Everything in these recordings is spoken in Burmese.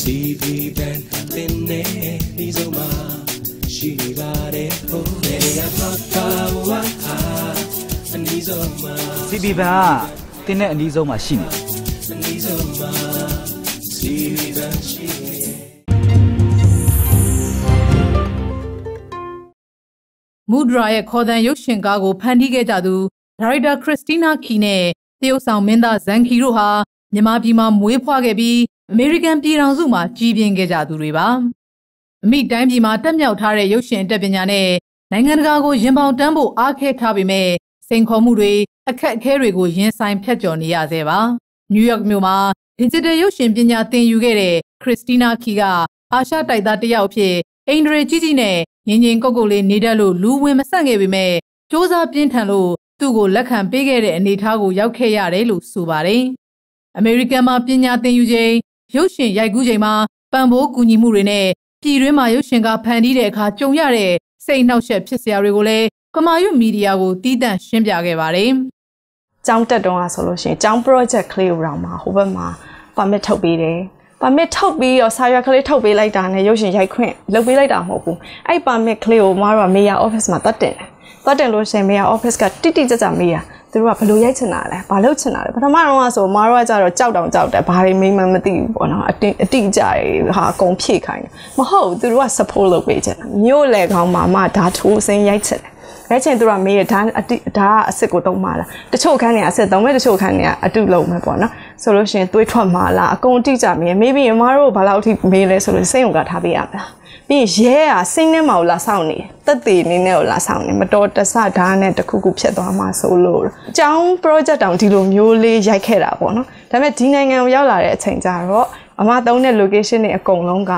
CV ဘန်တင်နေဒီစုံမှာရှိပါတယ်ဟိုနေရမှာကာဝါအနီးဆုံးမှာ CB ဘန်ကတင်းတဲ့အနည်းဆုံးမှာရှိနေတယ်အနီးဆုံးမှာ CV ဘန်ရှိနေမူဒရာရဲ့ခေါ်တန်ရုပ်ရှင်ကားကိုဖန်တီးခဲ့ကြသူဒါရိုက်တာခရစ်စတီနာခီနဲ့တရုတ်ဆောင်မင်းသားဇန်ခီတို့ဟာမြန်မာပြည်မှာမွေးဖွားခဲ့ပြီး အမေရိကန်ပြည်ထောင်စုမှာကြီးပြင်းခဲ့ကြသူတွေပါအမိတိုင်းပြည်မှာတက်မြောက်ထားတဲ့ရုပ်ရှင်အတက်ပညာနဲ့နိုင်ငံတကာကိုရင်ပေါင်တန်းဖို့အားခဲထားပေမဲ့စိန်ခေါ်မှုတွေအခက်အခဲတွေကိုရင်ဆိုင်ဖြတ်ကျော်နေရသေးပါနယူးယောက်မြို့မှာ digital ရုပ်ရှင်ပညာသင်ယူခဲ့တဲ့ခရစ်စတီနာခီကအာရှတိုက်သားတစ်ယောက်အဖြစ်အင်ဒရီကြီးကြီးနဲ့ငင်ငင်ကုတ်ကုတ်လေးနေတတ်လို့လူဝင်မဆန့်ခဲ့ပေမဲ့စ조사ပြင်းထန်လို့သူ့ကိုလက်ခံပေးခဲ့တဲ့အနေအထားကိုရောက်ခဲ့ရတယ်လို့ဆိုပါတယ်။အမေရိကန်မှာပညာသင်ယူချိန် ရုပ်ရှင်ရိုက်ကူးချိန်မှာပံ့ပိုးကူညီမှုတွေနဲ့ပြည်တွင်းမှာရုပ်ရှင်ကဖန်တီးတဲ့အခါကြုံရတဲ့စိတ်နှောက်ယှက်ဖြစ်စရာတွေကိုလည်းကမာရွတ်မီဒီယာကိုတီးတန့်ရှင်းပြခဲ့ပါတယ်။ကျောင်းတက်တုန်းကဆိုလို့ရှိရင်ကျောင်း project ကလေးကိုတော့မှာဟိုဘက်မှာ permit ထုတ်ပေးတယ် permit ထုတ်ပြီးတော့စာရွက်ကလေးထုတ်ပေးလိုက်တာနဲ့ရုပ်ရှင်ရိုက်ခွင့်လုပ်ပေးလိုက်တာမဟုတ်ဘူးအဲ့ permit ကလေးကိုမတော်က mayor office မှာတက်တင်တယ်တက်တင်လို့ရှိရင် mayor office ကတိတိကျကျမေးရ သူတို့ကဘယ်လိုရိုက်ချင်တာလဲဘာလုပ်ချင်တာလဲပထမတော့ကဆိုမတော်ကကြတော့ကြောက်တောင်ကြောက်တယ်ဘာတွေမေးမှမသိဘူးပေါ့နော်အတိအတိကြရဟာအကုန်ဖြည့်ခိုင်းတယ်မဟုတ်သူတို့က support လုပ်ပေးချင်တာမြို့လေကောင်းမှာမှဒါထိုးစင်းရိုက်ချင် တယ်ရဲချင်းသူကမေးရဒါအတိဒါကအစ်စ်ကိုတုံးမှာလားတချို့ခန်းတွေကအစ်စ်တုံးမဲ့တချို့ခန်းတွေကအတုလုံးမဲ့ပေါ့နော်ဆိုလို့ရှိရင်သွေးထွက်မှာလားအကုန်တိကျမေး maybe မမတို့ဘာလို့အထိမေးလဲဆိုလို့စိတ်ုံကထားပေးရမလားပြီးရဲကစိတ်နဲ့မဟုတ်လာဆောင်နေတက်တည်နေနဲ့ကိုလာဆောင်နေမတော်တဆဓာတ်နဲ့တခုခုဖြစ်သွားမှာဆိုလို့အကြောင်း project တောင်ဒီလိုမျိုးလေးရိုက်ခဲ့တာပေါ့နော်ဒါပေမဲ့ဒီနိုင်ငံကိုရောက်လာတဲ့အချိန်ကျတော့အမသုံးတဲ့ location တွေအကုန်လုံးက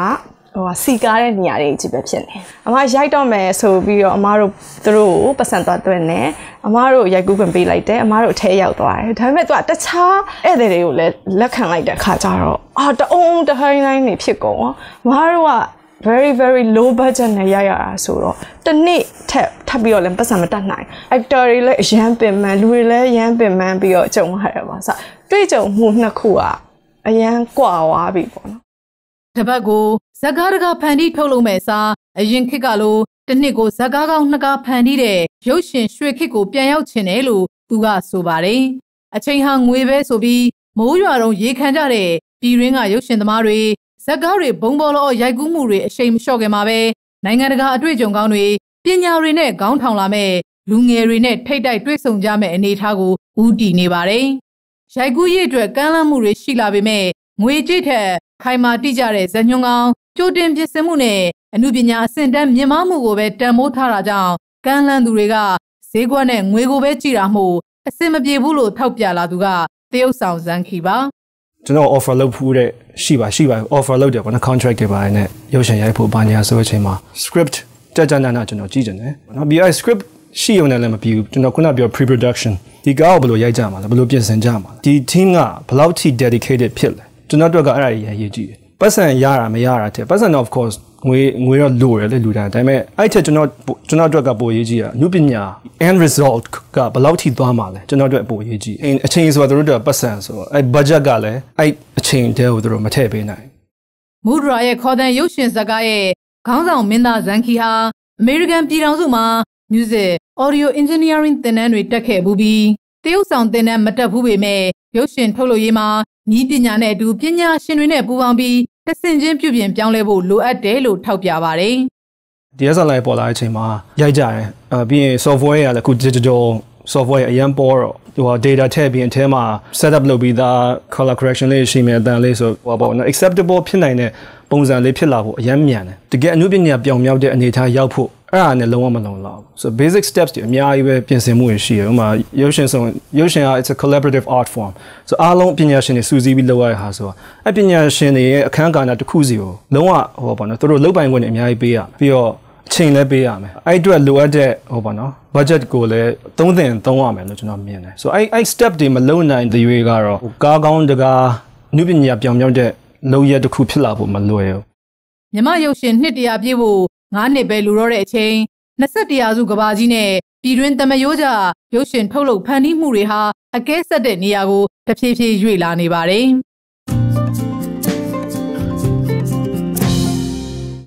ဟိုဟာစီကားတဲ့နေရာတွေကြီးပဲဖြစ်နေအမရိုက်တော့မယ်ဆိုပြီးတော့အမတို့သူတို့ကိုပတ်စံသွားသွင်းတယ်အမတို့ရိုက်ကူးပင်ပေးလိုက်တယ်အမတို့အထဲရောက်သွားတယ်ဒါပေမဲ့သူကတခြားဧည့်သည်တွေကိုလည်းလက်ခံလိုက်တဲ့အခါကျတော့အာတအုံတဟိုင်းတိုင်းနေဖြစ်ကုန်ရောအမတို့က very very low budget နဲ့ရရတာဆိုတော့တစ်နေ့ထပ်ထပ်ပြီးတော့လည်းပတ်စံမတက်နိုင် actor တွေလည်းအရန်ပင်ပန်းလူတွေလည်းအရန်ပင်ပန်းပြီးတော့ကြုံရတယ်ပါဆိုတွေ့ကြုံမှုနှစ်ခုကအရန်ကွာသွားပြီပေါ့နော် တပတ်ကိုဇက်ကားတကာဖန်တီးထုတ်လုပ်မဲ့အစားအရင်ခေတ်ကလိုတစ်နှစ်ကိုဇက်ကားကောင်းနှစ်ကားဖန်တီးတဲ့ရုပ်ရှင်ရွှေခေတ်ကိုပြန်ရောက်ချင်တယ်လို့သူကဆိုပါတယ်။အချိန်ဟာငွေပဲဆိုပြီးမိုးရွာတော့ရေခံကြတဲ့ပြည်ရင်းကရုပ်ရှင်သမားတွေဇက်ကားတွေဘုံဘောလောရိုက်ကူးမှုတွေအရှိန်မလျှော့ခင်မှာပဲနိုင်ငံတကာအတွေ့အကြုံကောင်းတွေပညာတွေနဲ့ခေါင်းထောင်လာမဲ့လူငယ်တွေနဲ့ထိတ်တိုက်တွေ့ဆုံကြမဲ့အနေအထားကိုဦးတည်နေပါတယ်။ရိုက်ကူးရေးအတွက်ကမ်းလှမ်းမှုတွေရှိလာပေမဲ့ ငွေကြေးထက်ခိုင်မာတိကျတဲ့ဇညွန်ကောင်ကြိုတင်ပြင်ဆင်မှုနဲ့အမှုပညာအဆင့်တန်းမြင့်မားမှုကိုပဲတန်ဖိုးထားတာကြောင့်ကမ်းလှမ်းသူတွေကဈေးကွက်နဲ့ငွေကိုပဲကြည်တာမို့အဆင်မပြေဘူးလို့ထောက်ပြလာသူကတရုတ်ဆောင်ဇန်ခီပါကျွန်တော် offer လုပ်ဖူးတဲ့ရှိပါရှိပါ offer လုပ်တယ်ပေါ့နော် contract တွေပါတယ်နဲ့ရုပ်ရှင်ရိုက်ဖို့ဘာညာဆိုတဲ့အချိန်မှာ script ကြကြနာနာကျွန်တော်ကြည့်ကြတယ်နော်ပြီးအဲ script ရှိုံနဲ့လည်းမပြီးဘူးကျွန်တော်ခုနပြော pre production ဒီကားကိုဘယ်လိုရိုက်ကြမှာလဲဘယ်လိုပြင်ဆင်ကြမှာလဲဒီ team ကဘယ်လောက်ထိ dedicated ဖြစ်လဲ ကျွန်တော်တို့ကအဲ့ဒါကြီးအရေးကြီးတယ်ပတ်စံရတာမရတာတဲ့ပတ်စံတော့ of course ငွေငွေတော့လိုတယ်လေလူတိုင်းဒါပေမဲ့အဲ့ချက်ကျွန်တော်ကျွန်တော်တို့ကပိုရေးကြီးတာနုပညာ end result ကဘယ်လောက်ထိသွားမှာလဲကျွန်တော်တို့ပိုရေးကြီးအအချိန်ဆိုတော့တို့ပတ်စံဆိုတော့အဲ့ budget ကလည်းအဲ့အချိန်တည်းကိုတို့မထည့်ပေးနိုင်မူဒရာရဲ့ခေါ်တန်ရုပ်ရှင်ဇာတ်ကားရဲ့ခေါင်းဆောင်မင်းသားဇန်ခီဟာအမေရိကန်ပြည်ထောင်စုမှာ music audio engineering သင်တန်းတွေတက်ခဲ့ဘူးပြီးတရုတ်ဆောင်သင်တန်းမတက်ဘူးပေမဲ့ရုပ်ရှင်ထုတ်လုပ်ရေးမှာ ဤပညာနဲ့အတူပညာရှင်တွေနဲ့ပူးပေါင်းပြီးတဆင်ချင်းပြုပြင်ပြောင်းလဲဖို့လိုအပ်တယ်လို့ထောက်ပြပါတယ်။ DSLR ပေါ်လာတဲ့အချိန်မှာရိုက်ကြတယ်အဲပြီးရင် software ရလည်းအခု digital software အရင်ပေါ်တော့ဟို data ထည့်ပြီးအထဲမှာ setup လုပ်ပြီးသား color correction လေးရှိမယ်အတန်လေးဆိုဟိုပေါ့နော် acceptable ဖြစ်နိုင်တဲ့ပုံစံလေးဖြစ်လာဖို့အရင်မြန်တယ်တကယ်အမှုပညာပြောင်မြောက်တဲ့အနေအထားရောက်ဖို့ အဲ့ဒါနဲ့လုံးဝမလုံလောက်ဘူး so basic steps တွေအများကြီးပဲပြင်ဆင်မှုတွေရှိတယ်ဥပမာရုပ်ရှင်ဆိုရုပ်ရှင်က it's a collaborative art form so အားလုံးပညာရှင်တွေစုစည်းပြီးလုပ်ရတဲ့ဟာဆိုတော့အပညာရှင်တွေရဲ့အခန်းကဏ္ဍတစ်ခုစီကိုလုံးဝဟိုပေါ့နော်သူတို့လုပ်ပိုင်ခွင့်တွေအများကြီးပေးရပြီးတော့အချိန်လည်းပေးရမယ်အဲ့အတွက်လိုအပ်တဲ့ဟိုပေါ့နော် budget ကိုလည်းသုံးသင်သုံးရမယ်လို့ကျွန်တော်မြင်တယ်ဆိုအဲ့အဲ့ step တွေမလုံနိုင်တဲ့ရွေးကတော့ကားကောင်းတကားနုပညာပြောင်မြောက်တဲ့လုံရတစ်ခုဖြစ်လာဖို့မလွယ်ဘူးမြမရုပ်ရှင်နှစ်တရာပြည့်ဖို့ 9နှစ်ပဲလူတော့တဲ့အချိန်21ရာစုကဘာကြီးနဲ့ပြည်တွင်းတမယိုးကြရုပ်ရှင်ထုတ်လုပ်ဖန်တီးမှုတွေဟာအကဲဆက်တဲ့နေရာကိုတဖြည်းဖြည်းရွေ့လာနေပါတယ်